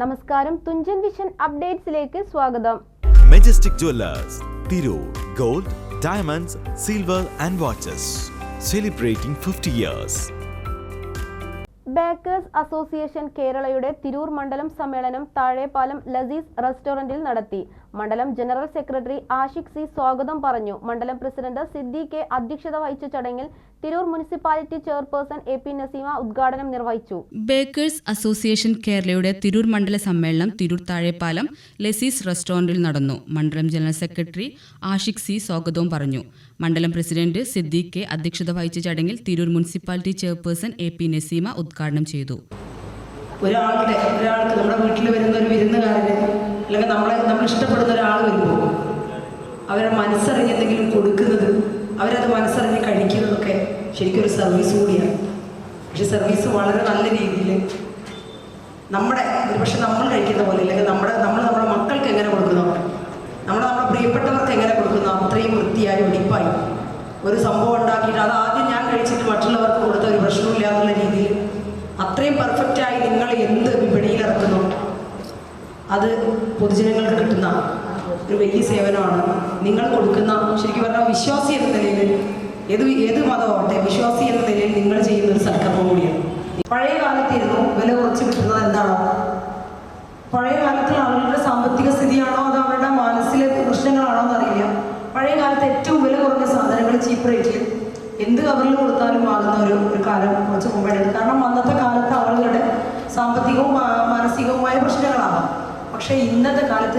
നമസ്കാരം. തുഞ്ചൻ വിഷൻ അപ്ഡേറ്റ്സിലേക്ക് സ്വാഗതം. Majestic jewellers Tirur gold diamonds silver and watches celebrating fifty years bakers association കേരളയുടെ തിരൂർ മണ്ഡലം സമ്മേളനം താഴെപ്പാലം ലസീസ് റെസ്റ്റോറന്റിൽ നടത്തി. മണ്ഡലം ജനറൽ സെക്രട്ടറി ആഷിഖ് സി സ്വാഗതം പറഞ്ഞു. മണ്ഡലം പ്രസിഡന്റ് സിദ്ദി കെ അധ്യക്ഷത വഹിച്ച ചടങ്ങിൽ Tirur municipality chairperson A P Naseema ഉദ്ഘാടനം നിർവഹിച്ചു. ബേക്കേഴ്സ് അസോസിയേഷൻ കേരളയുടെ തിരൂർ മണ്ഡല സമ്മേളനം തിരൂർ താഴെപ്പാലം ലെസീസ് റെസ്റ്റോറന്റിൽ നടന്നു. മണ്ഡലം ജനറൽ സെക്രട്ടറി ആഷിഖ് സി സ്വാഗതവും പറഞ്ഞു. മണ്ഡലം പ്രസിഡന്റ് സിദ്ദീഖ് അധ്യക്ഷത വഹിച്ച ചടങ്ങിൽ Tirur municipality chairperson A P Naseema ഉദ്ഘാടനം ചെയ്തു. ഒരാളുടെ ഒരാൾക്ക് നമ്മുടെ വീട്ടിൽ വരുന്ന ഒരു വിരുന്നുകാരന് അല്ലെങ്കിൽ നമ്മളെ നമ്മൾ ഇഷ്ടപ്പെടുന്ന ഒരാൾ വരുമ്പോൾ അവരെ മനസ്സറിഞ്ഞ് എന്തെങ്കിലും കൊടുക്കുന്നത് അവരത് മനസ്സറിഞ്ഞ് കഴിക്കുന്നതൊക്കെ ശരിക്കും ഒരു സർവീസ് കൂടിയാണ്. പക്ഷെ സർവീസ് വളരെ നല്ല രീതിയിൽ നമ്മുടെ ഒരുപക്ഷെ നമ്മൾ കഴിക്കുന്ന പോലെ അല്ലെങ്കിൽ നമ്മുടെ നമ്മൾ നമ്മുടെ മക്കൾക്ക് എങ്ങനെ കൊടുക്കുന്നോ? നമ്മൾ നമ്മുടെ പ്രിയപ്പെട്ടവർക്ക് എങ്ങനെ കൊടുക്കുന്നോ? അത്രയും വൃത്തിയായി ഒടിപ്പായി ഒരു സംഭവം ഉണ്ടാക്കിയിട്ട് അത് ആദ്യം ഞാൻ കഴിച്ചിട്ട് മറ്റുള്ളവർക്ക് കൊടുത്ത ഒരു പ്രശ്നമില്ല എന്നുള്ള രീതിയിൽ അത്രയും പെർഫെക്റ്റായി നിങ്ങൾ എന്ത് വിപണിയിൽ ഇറക്കുന്നു അത് പൊതുജനങ്ങൾക്ക് കിട്ടുന്ന ഒരു വലിയ സേവനമാണ്. നിങ്ങൾ കൊടുക്കുന്ന ശരിക്കും പറഞ്ഞാൽ വിശ്വാസി എന്ന നിലയിൽ ഏത് ഏത് മതമാവട്ടെ വിശ്വാസി എന്ന നിലയിൽ നിങ്ങൾ ചെയ്യുന്ന ഒരു സൽക്കർമ്മം കൂടിയാണ്. പഴയ കാലത്തിരുന്നു വില കുറച്ച് കിട്ടുന്നത് എന്താണോ? പഴയ കാലത്തിൽ ആളുകളുടെ സാമ്പത്തിക സ്ഥിതിയാണോ അതോ അവരുടെ മനസ്സിലെ പ്രശ്നങ്ങളാണോ എന്നറിയില്ല. പഴയ കാലത്ത് ഏറ്റവും വില കുറഞ്ഞ സാധനങ്ങൾ ചീപ്പ് റേറ്റിൽ എന്ത് കവറിൽ കൊടുത്താലും വാങ്ങുന്ന ഒരു ഒരു കാലം കുറച്ച് മുമ്പേ കാരണം അന്നത്തെ കാലത്ത് ആളുകളുടെ സാമ്പത്തികവും മാ- പ്രശ്നങ്ങളാണ് പക്ഷേ ഇന്നത്തെ കാലത്ത്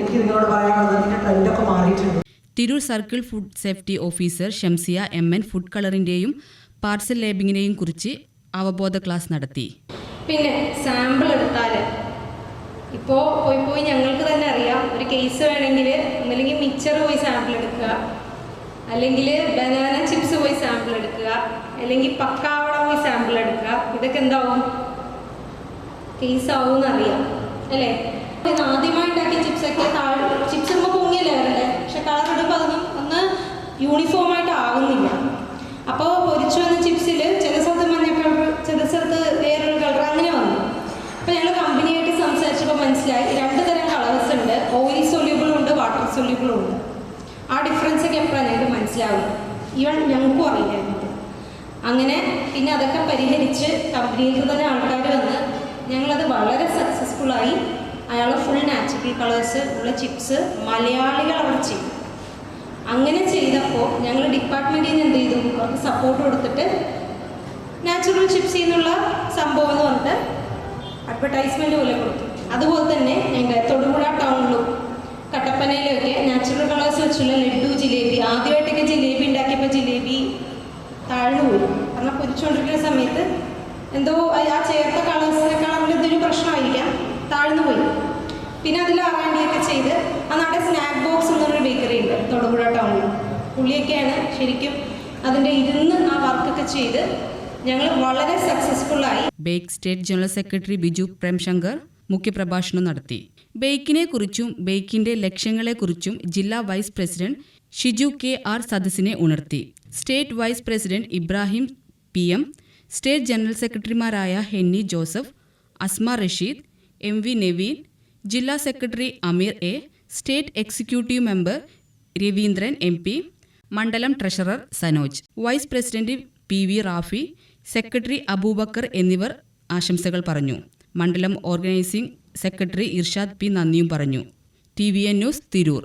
എനിക്ക് നിങ്ങളോട് പറയാനുള്ളത് അതിന്റെ ട്രെൻഡൊക്കെ മാറിയിട്ടുണ്ട്. Tirur circle food safety officer Shamsiya M N food കളറിന്റെയും parcel ലേബിങ്ങിനെയും കുറിച്ച് അവബോധ ക്ലാസ് നടത്തി. പിന്നെ സാമ്പിൾ എടുത്താൽ ഇപ്പോൾ പോയി പോയി ഞങ്ങൾക്ക് തന്നെ അറിയാം. ഒരു കേസ് വേണമെങ്കിൽ ഒന്നല്ലെങ്കിൽ മിക്സർ പോയി സാമ്പിൾ എടുക്കുക. അല്ലെങ്കിൽ ബനാന ചിപ്സ് പോയി സാമ്പിൾ എടുക്കുക. അല്ലെങ്കിൽ പക്കാവട പോയി സാമ്പിൾ എടുക്കുക. ഇതൊക്കെ എന്താവും? കേസ് ആവും അറിയാം അല്ലേ ആദ്യമായി ഉണ്ടാക്കിയ ചിപ്സൊക്കെ താഴെ ചിപ്സ് ഇടുമ്പോൾ പൊങ്ങിയല്ലേ വരല്ലേ പക്ഷെ കളർ ഇടുമ്പോൾ അതൊന്നും ഒന്ന് യൂണിഫോം ആയിട്ട് ആകുന്നില്ല അപ്പോൾ പൊരിച്ചു വന്ന ചിപ്സിൽ ചില സ്ഥലത്ത് മഞ്ഞ കളർ ചില സ്ഥലത്ത് വേറൊരു കളർ അങ്ങനെ വന്നു. അപ്പോൾ ഞങ്ങൾ കമ്പനിയായിട്ട് സംസാരിച്ചപ്പോൾ മനസ്സിലായി രണ്ട് തരം കളേഴ്സ് ഉണ്ട്. ഓയിൽ സൊല്യൂബിളും ഉണ്ട് വാട്ടർ സൊല്യൂബിളും ഉണ്ട്. ആ ഡിഫറൻസ് ഒക്കെ എപ്പോഴാണ് ഞങ്ങൾക്ക് മനസ്സിലാവും ഈവൻ ഞങ്ങൾക്കും അറിയില്ലായിരുന്നു. അങ്ങനെ പിന്നെ അതൊക്കെ പരിഹരിച്ച് കമ്പനിയിൽ തന്നെ ആൾക്കാർ വന്ന് ഞങ്ങളത് വളരെ സക്സസ്ഫുള്ളായി അയാൾ ഫുൾ നാച്ചുറൽ കളേഴ്സ് ഉള്ള ചിപ്സ് മലയാളികൾ അവിടെ ചെയ്തു അങ്ങനെ ചെയ്തപ്പോൾ ഞങ്ങൾ ഡിപ്പാർട്ട്മെന്റിൽ നിന്ന് എന്ത് ചെയ്തു? അവർക്ക് സപ്പോർട്ട് കൊടുത്തിട്ട് നാച്ചുറൽ ചിപ്സ് എന്നുള്ള സംഭവം എന്ന് പറഞ്ഞിട്ട് അഡ്വർടൈസ്മെന്റ് പോലെ കൊടുത്തു. അതുപോലെ തന്നെ ഞങ്ങൾ തൊടുപുഴ ടൗണിലും കട്ടപ്പനയിലൊക്കെ നാച്ചുറൽ കളേഴ്സ് വെച്ചുള്ള ലഡു ജിലേബി ആദ്യമായിട്ടൊക്കെ ജിലേബി ഉണ്ടാക്കിയപ്പോൾ ജിലേബി താഴ്ന്നു പോയി. കാരണം പൊരിച്ചുകൊണ്ടിരിക്കുന്ന സമയത്ത് എന്തോ ആ- ചേർത്ത കളേഴ്സിനേക്കാൾ എന്തൊരു പ്രശ്നമായിരിക്കാം. താഴ്ന്നു പോയി. പിന്നെ അതിൽ ആറാണ്ടിയൊക്കെ ചെയ്ത് ആ നാടെ സ്നാക്ക് ബോക്സ് എന്നൊരു ബേക്കറി ഉണ്ട് തൊടുപുഴ ടൗണിൽ പുള്ളിയൊക്കെയാണ് ശരിക്കും അതിന്റെ ഇരുന്ന് ആ വർക്കൊക്കെ ചെയ്ത് ഞങ്ങൾ വളരെ സക്സസ്ഫുള്ളായി bake state general secretary Biju Premshankar മുഖ്യപ്രഭാഷണം നടത്തി. ബേക്കിനെ കുറിച്ചും ബേക്കിന്റെ ലക്ഷ്യങ്ങളെക്കുറിച്ചും ജില്ലാ vice president Shiju K R സദസ്സിനെ ഉണർത്തി. State vice president Ibrahim P M state general സെക്രട്ടറിമാരായ ഹെന്നി Joseph Asma Rasheed M V Naveen ജില്ലാ secretary Ameer A state executive member Raveendran M P മണ്ഡലം treasurer Sanoj vice president P V Rafi secretary Abubakar എന്നിവർ ആശംസകൾ പറഞ്ഞു. മണ്ഡലം organising secretary Irshad P നന്ദിയും പറഞ്ഞു. T V N news Tirur.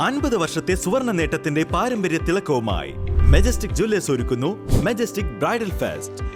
അൻപത് വർഷത്തെ സുവർണ നേട്ടത്തിന്റെ പാരമ്പര്യ തിളക്കവുമായി മെജസ്റ്റിക് ജ്വല്ലേഴ്സ് ഒരുക്കുന്നു majestic bridal fest